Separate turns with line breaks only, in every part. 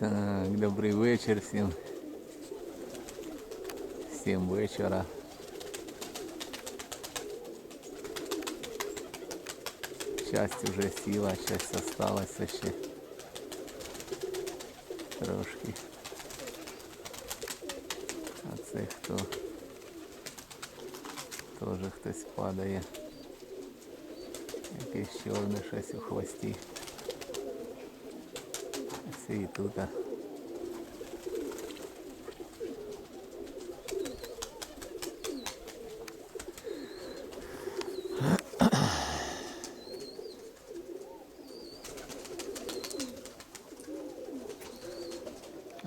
Так, добрий вечір всім. Всім вечора. Часть уже сіла, часть осталася ще. Трошки. А це хто? Тоже хтось падає. Якесь чорне щось у хвості. Всі і тут. а.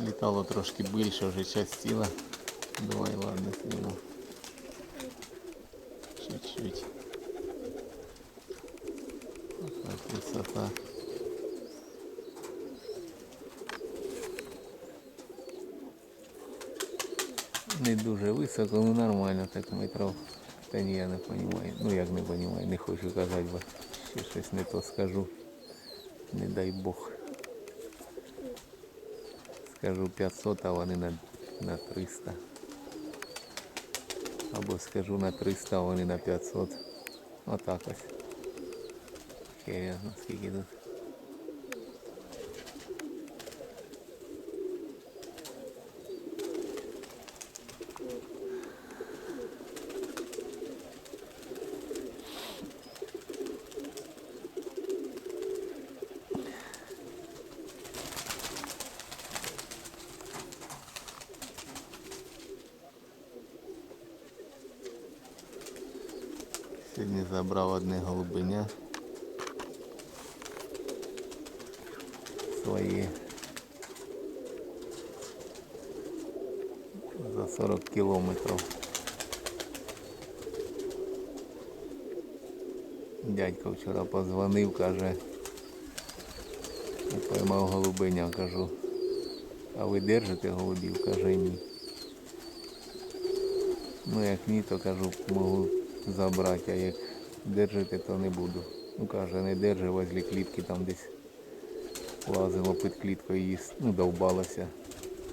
Літало трошки більше, вже часть тіла. Давай, ладно, зніму. Чуть-чуть. дуже високо, ну нормально так метров. Та ні, я не розумію. Ну як не розумію, не хочу казати, бо ще щось не то скажу. Не дай Бог. Скажу 500, а вони на, на 300. Або скажу на 300, а вони на 500. Отак ось. Серйозно, скільки тут. Сьогодні забрав одне голубеня. Свої. За 40 кілометрів. Дядько вчора позвонив, каже, я поймав голубеня, кажу, а ви держите голубів? Каже ні. Ну як ні, то кажу, можу забрати, а як держите, то не буду. Ну каже, не держи возле клітки, там десь лазило під кліткою їсть, ну довбалося.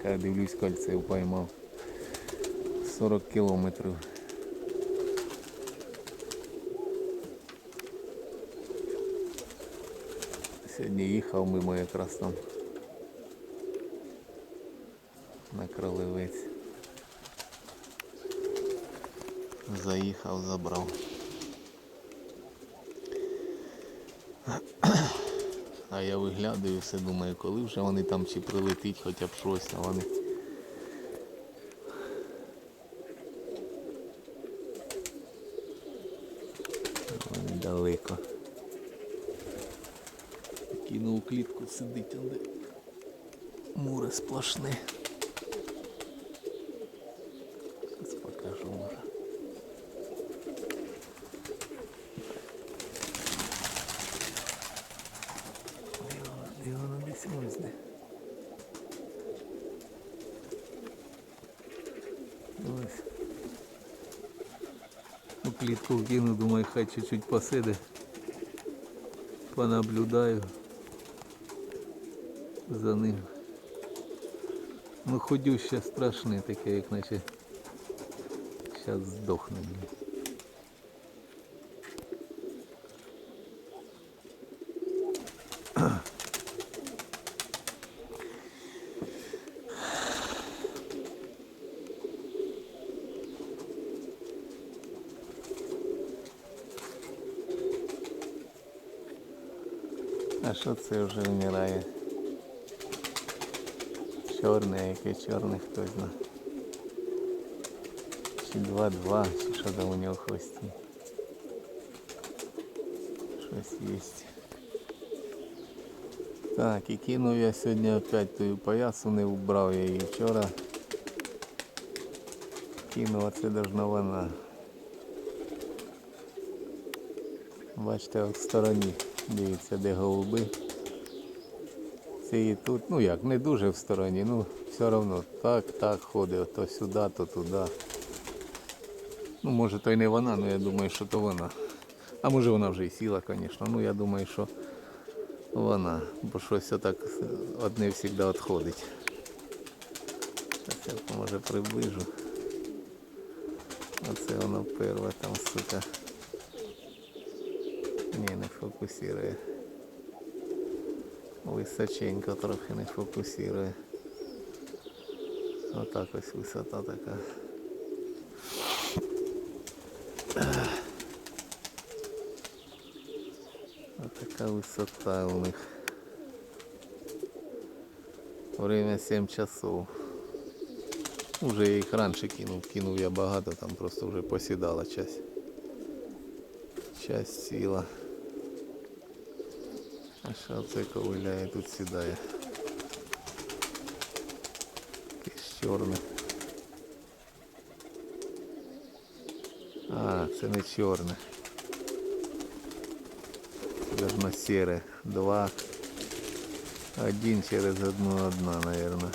Каже, дивлюсь, кольце поймав. 40 кілометрів. Сьогодні їхав мимо якраз там на кролевець. Заїхав, забрав. А я виглядаю все, думаю, коли вже вони там чи прилетить хоча б щось, а вони. Вони далеко. Кинув клітку сидить, де море сплошне. Зараз покажу може. Де воно? Де воно десь ось де? Ось. У вкину, думаю, хай чуть-чуть посиде. Понаблюдаю за ним. Ну ходюще страшне таке, як наче зараз здохне. А що це вже вмирає? Чорне, яке чорне хтось знає. Чи 2-2, чи що там у нього хвості. Щось є. Так, і кинув я сьогодні опять ту поясу, не убрав я її вчора. Кинув, а це должна вона. Бачите, от стороні. Дивіться, де голуби. Це і тут, ну як, не дуже в стороні, ну все одно так, так ходить, то сюди, то туди. Ну, може то й не вона, але я думаю, що то вона. А може вона вже і сіла, звісно. Ну я думаю, що Вона, бо щось отак одне завжди відходить. Зараз я може приближу. Оце воно перше там, сука. Ні, не фокусує. Височенько трохи не фокусує. Отак ось висота така. Отака висота у них. Время 7 часов. Уже я їх раніше кинув, кинув я багато, там просто вже посідала часть. Часть сіла. А що це ковиляє тут сідає? Якесь чорне. А, це не чорне. Це должно сере. Два. Один через одну одна, наверное.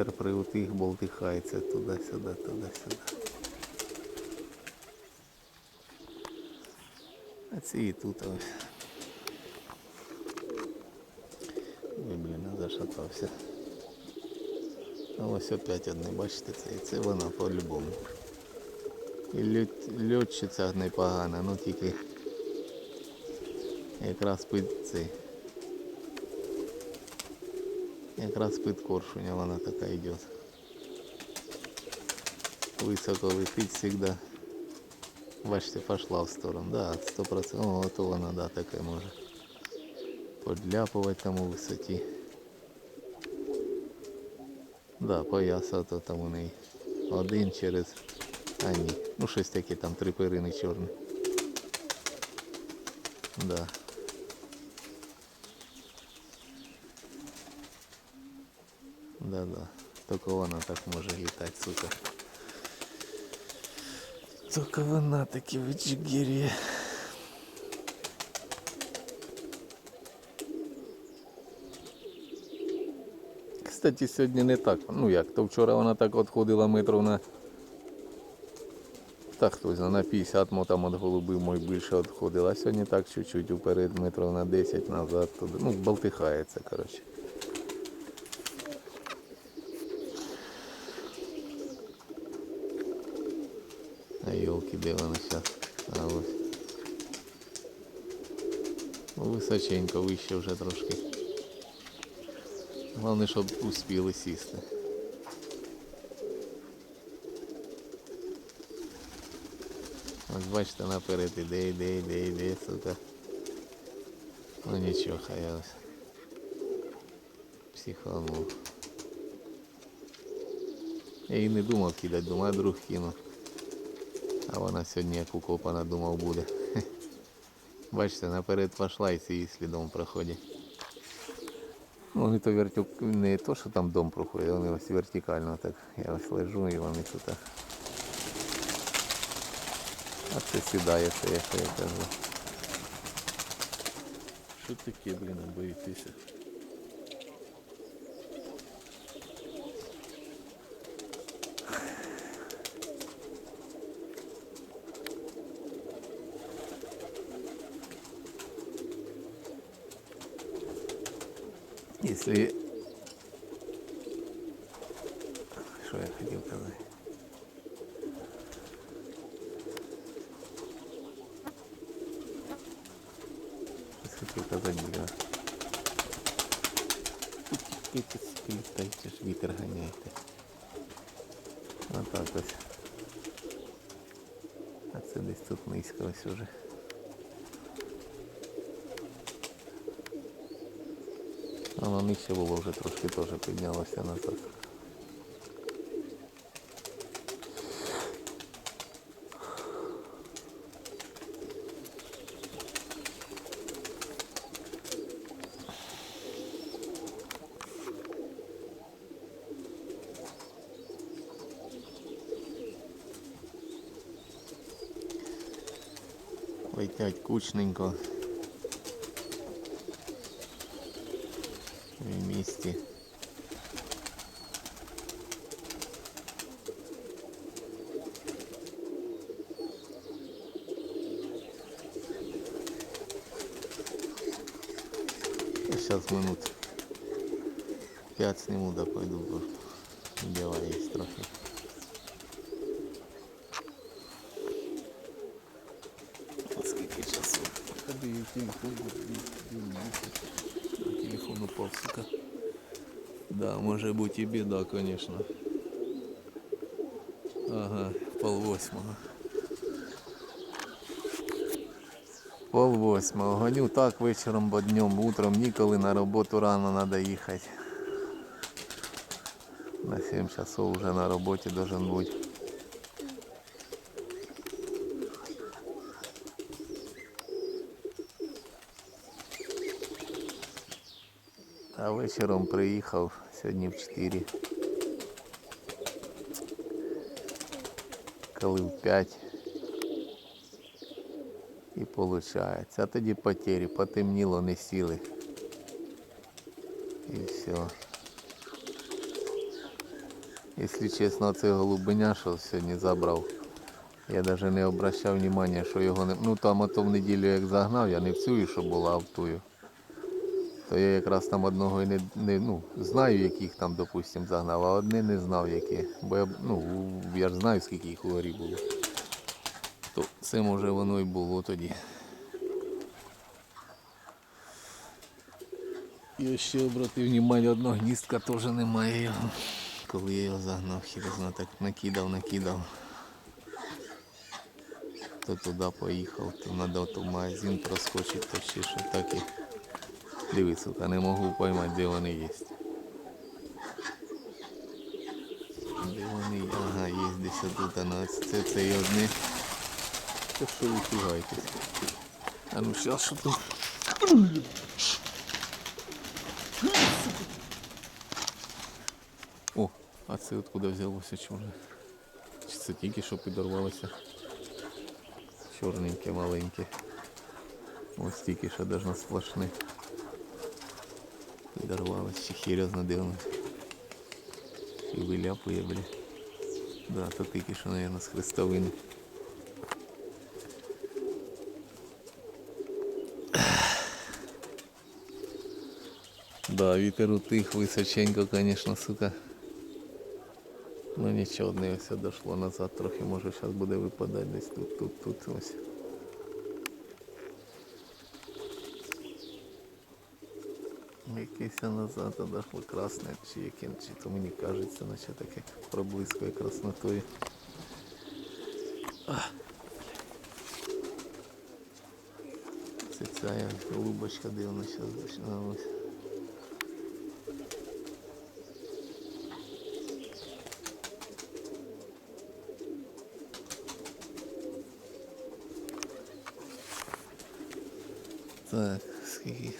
Вітер при болтихається туди-сюди, туди-сюди. А ці і тут ось. Ой, блін, я зашатався. А ось опять одне, бачите, це, це вона по-любому. І льот, льотчиця непогана, ну тільки якраз під цей. Якраз під коршуня вона така йде. Високо летить завжди. Бачите, пошла в сторону. Да, 100%. О, то вона, да, таке може. Подляпувати там у висоті. Да, пояса то там у неї. Один через. А ні. Ну щось таке там три перини чорні. Да. Да-да. Только вона так може літати, сука. Тільки вона таки в Джигірі. Кстати, сьогодні не так. Ну як, то вчора вона так от ходила метрів на. Так хтось на 50 мо там від голуби мой більше відходила. А сьогодні так чуть-чуть уперед, метрів на 10 назад. Туди. Ну, болтихається, коротше. Елки де вони? А ось. Ну, Височенько, вище вже трошки. Головне, щоб успіли сісти. Ось бачите, наперед іде, іде, іде, іде, сука. Ну нічого, хай я. Я і не думав кидати, думаю, друг кинув. А вона сьогодні як укопана, думав буде. Бачите, наперед пішла і ці слідом проходять. Ну, Вони то вертю... не то, що там дом проходить, вони ось вертикально так. Я ось лежу і вони тут. так. А це сідає, це я, кажу.
Що таке, блін,
类似于 Было уже вже трошки теж піднялося назад. Летять кучненько. Сниму, да пойду. Дела есть трохи. Скільки часу?
Тобі телефон
Телефон упав, сука. Да, може бути і біда, конечно. Ага, пол восьмого. Пол восьмого. Гоню так вечором, бо днем, утром ніколи на роботу рано треба їхати. На 7 часов вже на роботі должен бути. А вечором приїхав сьогодні в 4. Коли в 5. І виходить. А тоді потері, потемніло, не сіли. І все. Якщо чесно, це голубеня, що сьогодні забрав. Я навіть не обращав внимання, що його не. Ну там ото в неділю як загнав, я не в цю, що була, а в тую. То я якраз там одного і не, не ну, знаю, яких там, допустим, загнав, а одне не знав які. Бо я, ну, я ж знаю, скільки їх у горі було. То це може воно і було тоді. Я ще обратив внимання, одного гніздка теж немає його. Коли я його загнав, хірозно так накидав, накидав. То туди поїхав, то треба то магазин проскочити, то ще що так і. Дивись, сука, не можу поймати, де вони є. Де вони? Ага, є десь тут, а на це, це і одне. Та що ви фігаєтесь? А ну зараз що тут? А це откуда взялося чорне? Чи це тільки що підорвалося? Чорненьке, маленьке. Ось тільки що даже сплошне. Підорвалось, чи серйозно дивно. І виляпує, бля. Да, то тільки що, наверное, з хрестовини. Да, вітер утих височенько, конечно, сука. Ну нічого, одне все дошло назад трохи, може зараз буде випадати десь тут, тут, тут ось. Якесь назад дошло красне, чи яким, чи то мені кажеться, наче таке проблискує краснотою. Це ця голубочка дивно зараз починалась.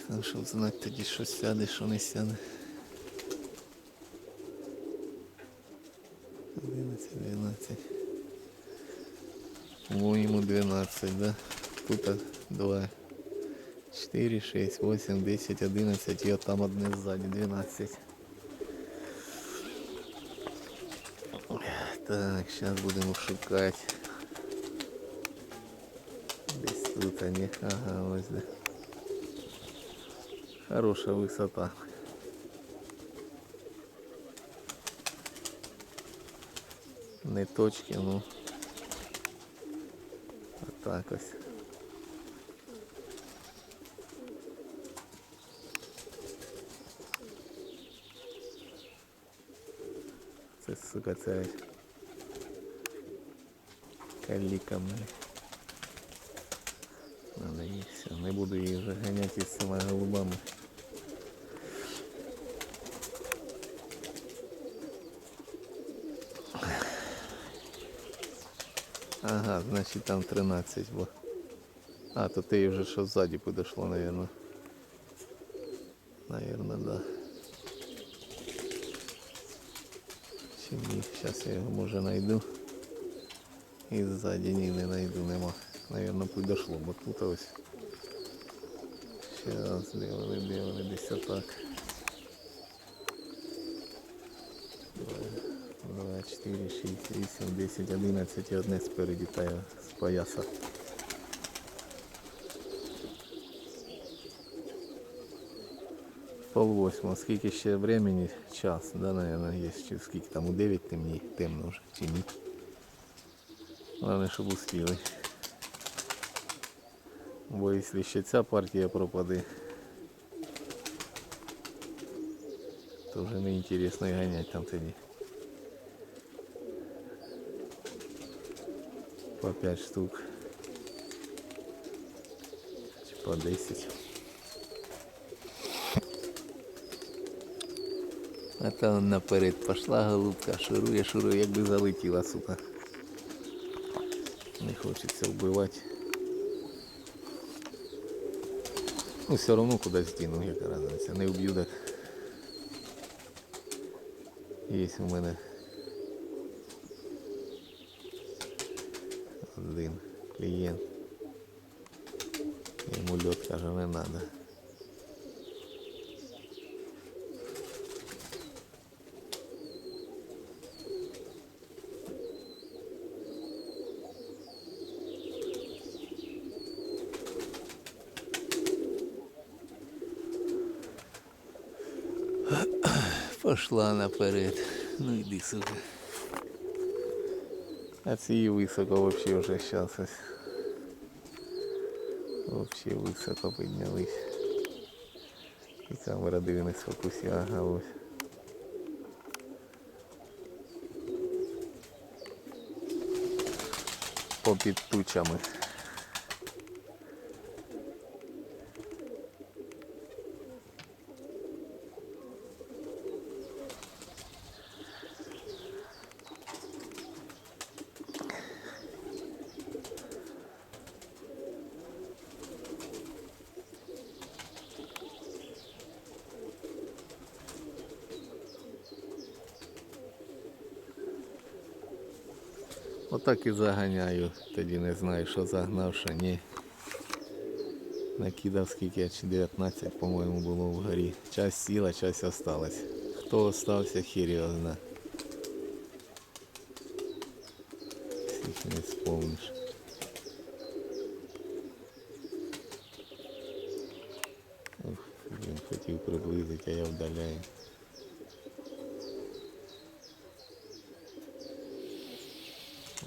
скільки їх там, щоб знати тоді, що сяде, що не сяде. 11, 12. По-моєму 12, да? Тут 2, 4, 6, 8, 10, 11 і там одне ззаді 12. Так, зараз будемо шукати. Десь тут они. Ага, ось де. Хорошая высота. Не точки, ну. Отак ось. Це, сука, це каліка мене. Надо її все. Не буду її вже ганяти з цими голубами. Ага, значить там 13 бо. А, то ти вже що ззаді подошло, наверное. Наверное, да. Чи ні, зараз я його може знайду. І ззаді ні, не знайду, нема. Наверно, путь дошло, бо тут ось. Вони, де вони, десь отак. Два, Два, чотири, шість, вісім, десять, одинадцять і одне спереді та з пояса. Пол восьмого. Скільки ще времени? Час, да, наверное, є. Чи скільки там у 9 темні, темно вже, чи ні. Головне, щоб успіли. Бо якщо ще ця партія пропаде, то вже не інтересно і ганять там тоді. По 5 штук. По 10. А та он наперед пошла голубка, шурує, шурує, якби залетіла, сука. Не хочеться вбивати. Ну, все одно кудись діну, яка разниця. Не вб'ю так. Є у мене один клієнт. Йому льот каже, не треба. Пошла наперед. Ну йди, сука. А ці високо вообще вже щас ось. Вообще високо піднялись. І камера диви не сфокусі, ага ось. Попід тучами. Отак і заганяю, тоді не знаю, що загнав, що ні. Накидав скільки, чи 19, по-моєму, було вгорі. Часть сіла, часть осталась. Хто остався, хір. Всіх не спомниш. Ух, він хотів приблизити, а я вдаляю.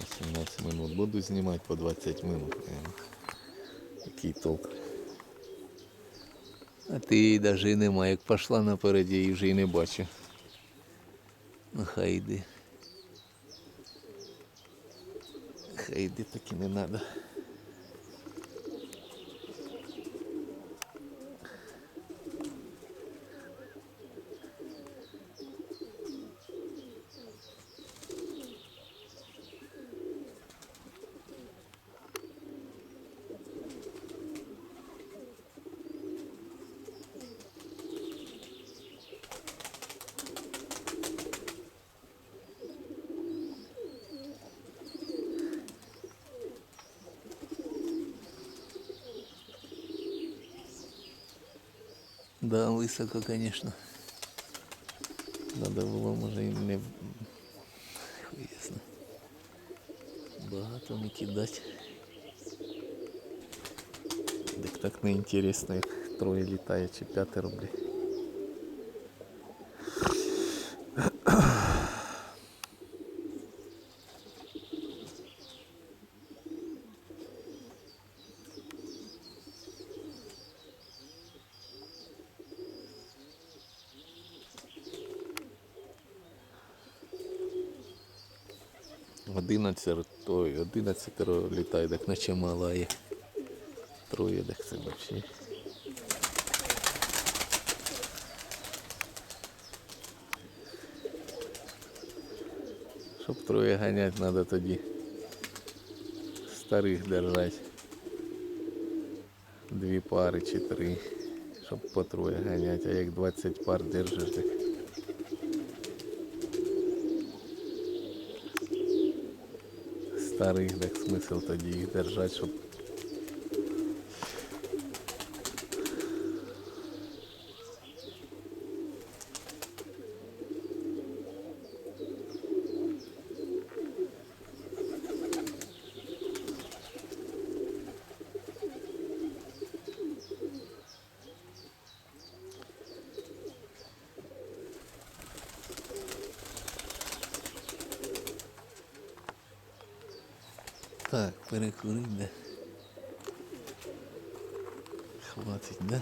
На 17 минут. Знімати по 20 минут. Який толк. А ти її навіть і нема. Як пішла наперед, я її вже і не бачу. Ну хай йди. Хай йди, так і не треба. высоко, конечно. Надо було, може, і не... Хуй ясно. Багато не кидати. Так так не інтересно, як троє літає чи п'ятеро, блядь. Одинадцять, ой, одинадцятеро літає, так наче мала є. Троє, так це взагалі. Щоб троє ганять, треба тоді старих держати. Дві пари чи три, щоб по троє ганять, а як 20 пар держиш, так старих, як смисл тоді їх держати, щоб
Так, перекурить, да. Хватить, да?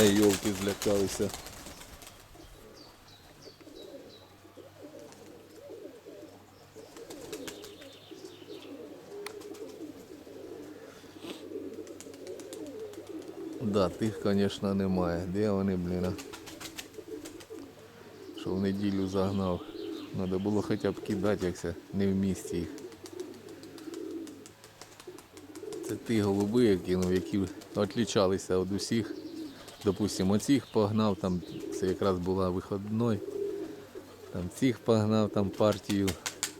Ай, елки злякалися. Да, тих, звісно, немає. Де вони, блін? Що в неділю загнав. Треба було хоча б кидати, якся не в місті їх. Це ті голуби, я кинув, які відлічалися від усіх. Допустимо, оцих погнав, там це якраз була виходной. Там цих погнав там партію,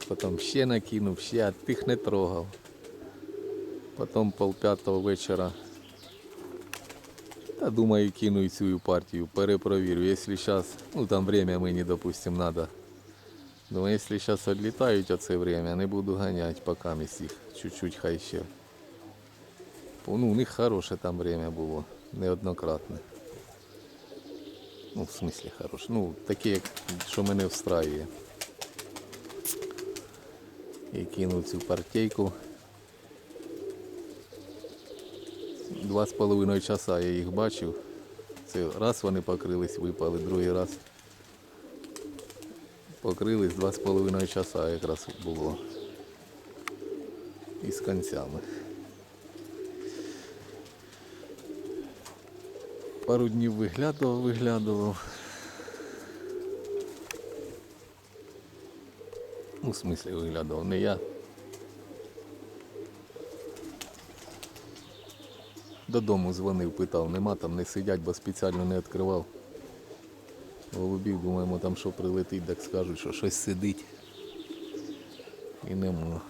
потім ще накинув, ще а тих не трогав. Потім полп'ятого вечора. Та думаю, кину і цю партію, перепровірю. Якщо зараз, ну там время мені, допустим, надо. Думаю, якщо зараз відлітають оце время, не буду ганяти, поки їх чуть-чуть хай ще. Ну, у них хороше там время було, неоднократне. Ну, в смислі хороше. Ну, таке, як, що мене встраює. І кинув цю партійку. Два з половиною часа я їх бачив. Це раз вони покрились, випали, другий раз. Покрились два з половиною часа якраз було. І з концями. Пару днів виглядував, виглядував. Ну, в смислі виглядував, не я. Додому дзвонив, питав, нема там, не сидять, бо спеціально не відкривав. Голубів, думаємо, там що прилетить, так скажуть, що щось сидить. І нема.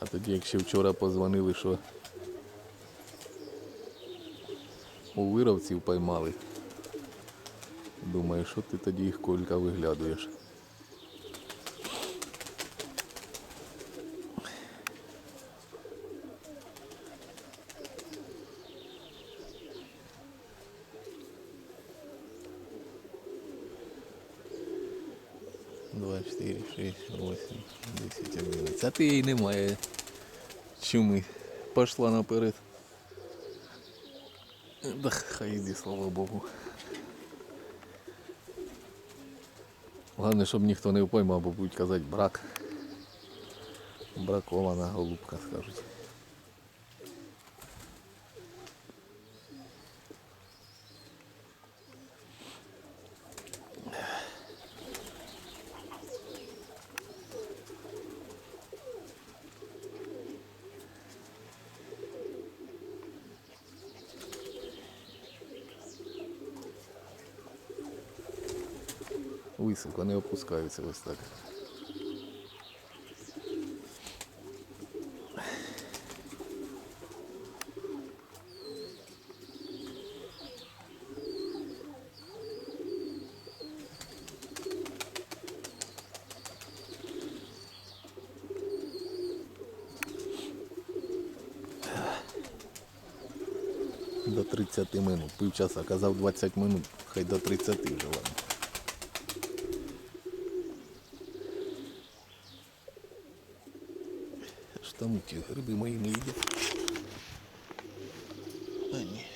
А тоді, якщо вчора позвонили, що у вировців поймали. Думаю, що ти тоді їх колька виглядуєш. Два, чотири, шість, восемь, десять, одинадцять. А ти її немає. Чуми. Пошла наперед. Да хай йди, слава Богу. Головне, щоб ніхто не поймав, бо будуть казати брак. Бракована голубка, скажуть. Високо не опускаються ось так. До 30 минут. Півчаса казав 20 минут, хай до 30 вже ладно. Що там ті гриби мої не їдять. А.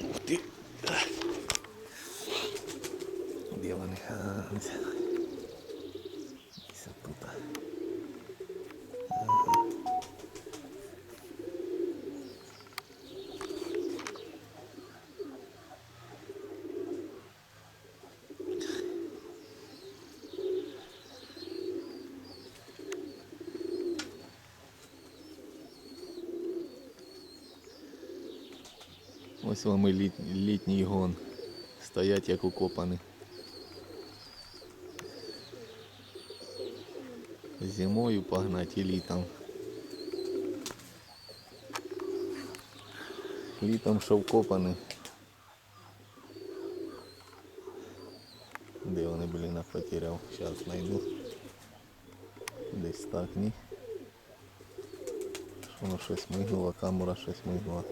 Ух ти. Де? А, ось. Ось тут. Ось вам і літ, літній гон. Стоять як укопані. Зимою погнать і літом. Літом що вкопаний. Де вони, блін, потеряв? Зараз знайду. Десь так, ні. Воно щось мигнуло, камера щось мигнула.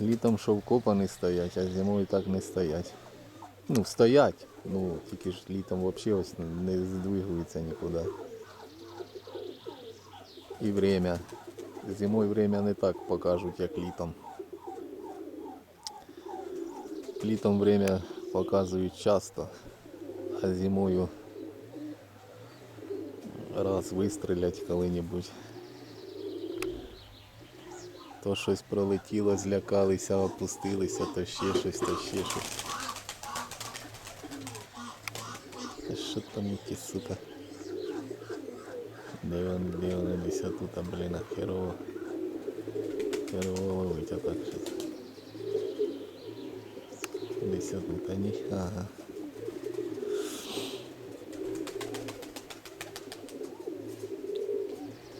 Літом що вкопані стоять, а зимою так не стоять. Ну, стоять, ну тільки ж літом взагалі ось не здвигується нікуди. І время. Зимою время не так покажуть, як літом. Літом время показують часто, а зимою раз вистрілять коли-небудь. То щось пролетіло, злякалися, опустилися, то ще щось, то ще щось. Та що там які, сука? Де вони, десь тут, а, блін, херово. Херово ловить, а так щось. Десь тут, а ні, ага.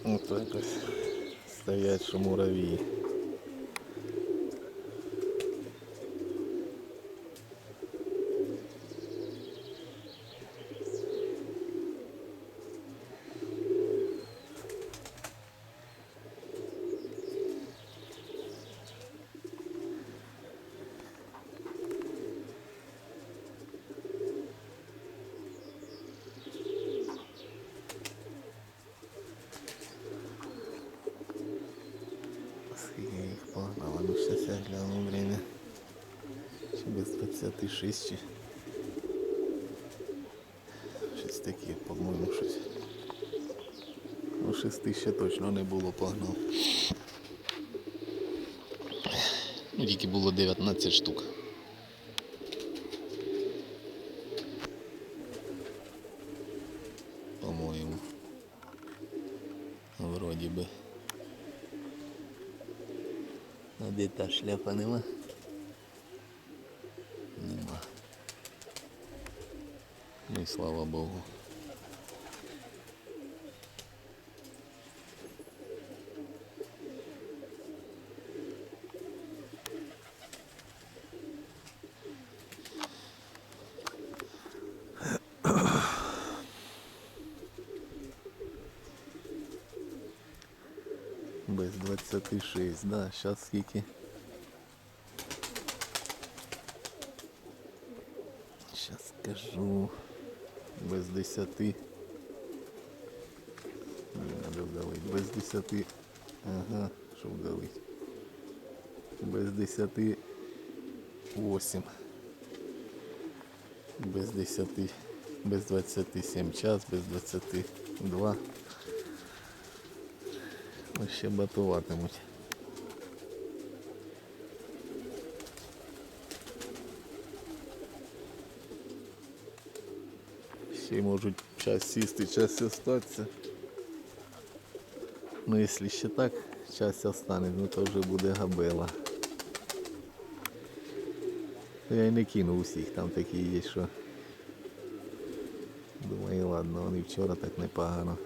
Отак ось стоять, що муравії. Скільки я їх погнав, а ну щас я гляну время. Чи без 26 чи. Щось таке, по-моєму, щось. 6 ще точно не було погнав. Тільки було 19 штук. По-моєму. Вроді би. А де та шляпа нема? Нема. Ну і слава Богу. Без 26, да, сейчас скільки. Сейчас скажу. Без 10. Не надо вдалить. Без 10. Ага, що вдалить. Без 10. 8. Без 10. Без 27 час, без 22. Ну, ще батуватимуть. Ще можуть час сісти, час остатися. Ну, якщо ще так, час остане, ну то вже буде габела. Я й не кину усіх, там такі є, що. Думаю, ладно, вони вчора так непогано.